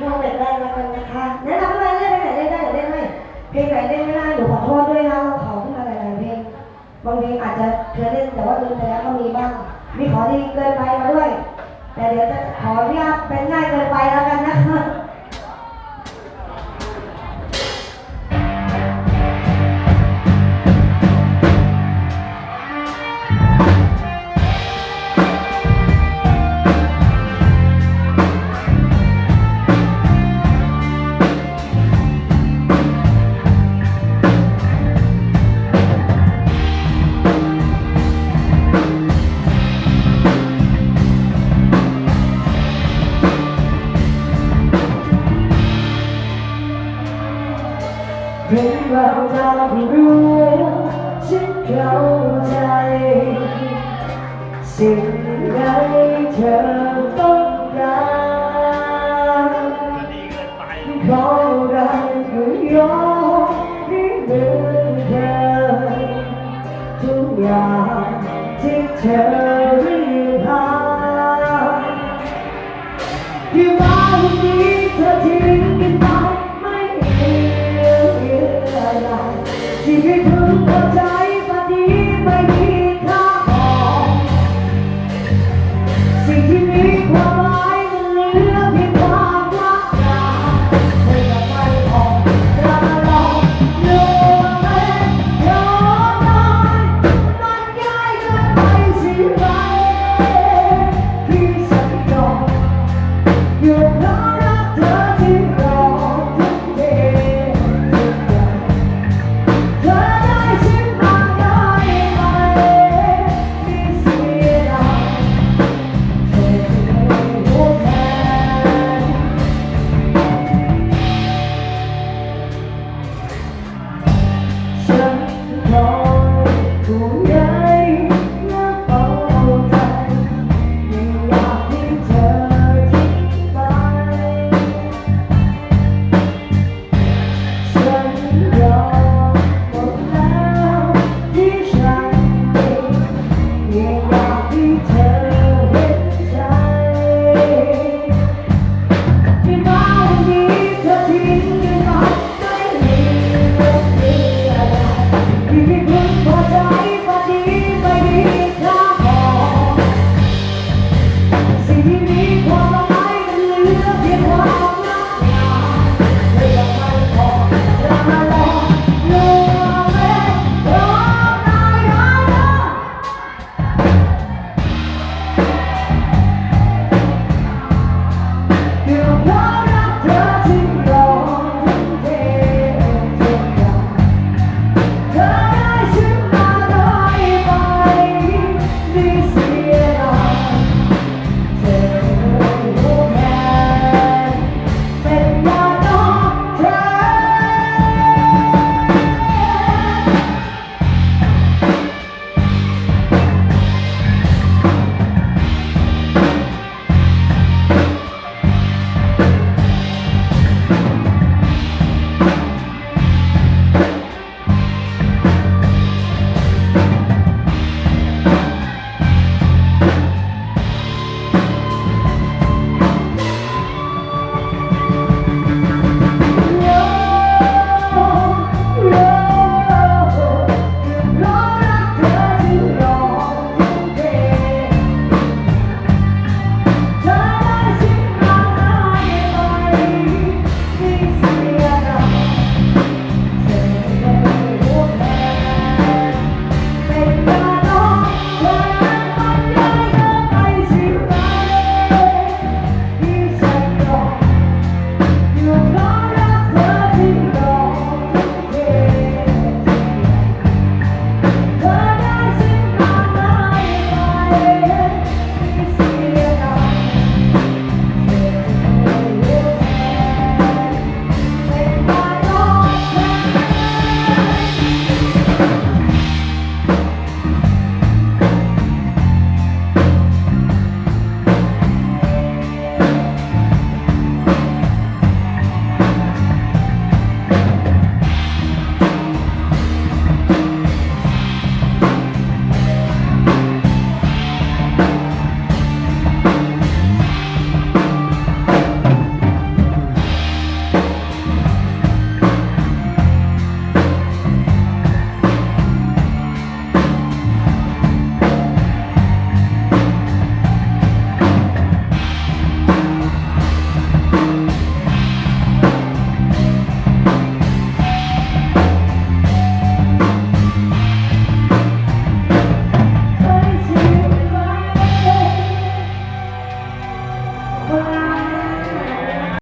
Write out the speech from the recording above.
ลองแบบแรกแล้วกันนะคะแนะนำให้มาเล่นเพลงไหนเล่นได้หรือเล่นไม่เพลงไหนเล่นไม่ได้หนูขอโทษด้วยนะเราขอขึ้นมาหลายๆเพลงบางเพลงอาจจะเคยเล่นแต่ว่าลืมไปแล้วก็มีบ้าง มีขอดีเกินไปมาด้วย แต่เดี๋ยวจะขออนุญาตเป็นง่ายเกินไปแล้วกันนะคะ งเราจะรู้ฉันเข้าใจ สิ่งใดเธอต้องการขอได้ก็ยอมให้เหมือนเดิมทุกอย่างที่เธอรียกหาที่มาวันนี้เธอทิ้ Yeah.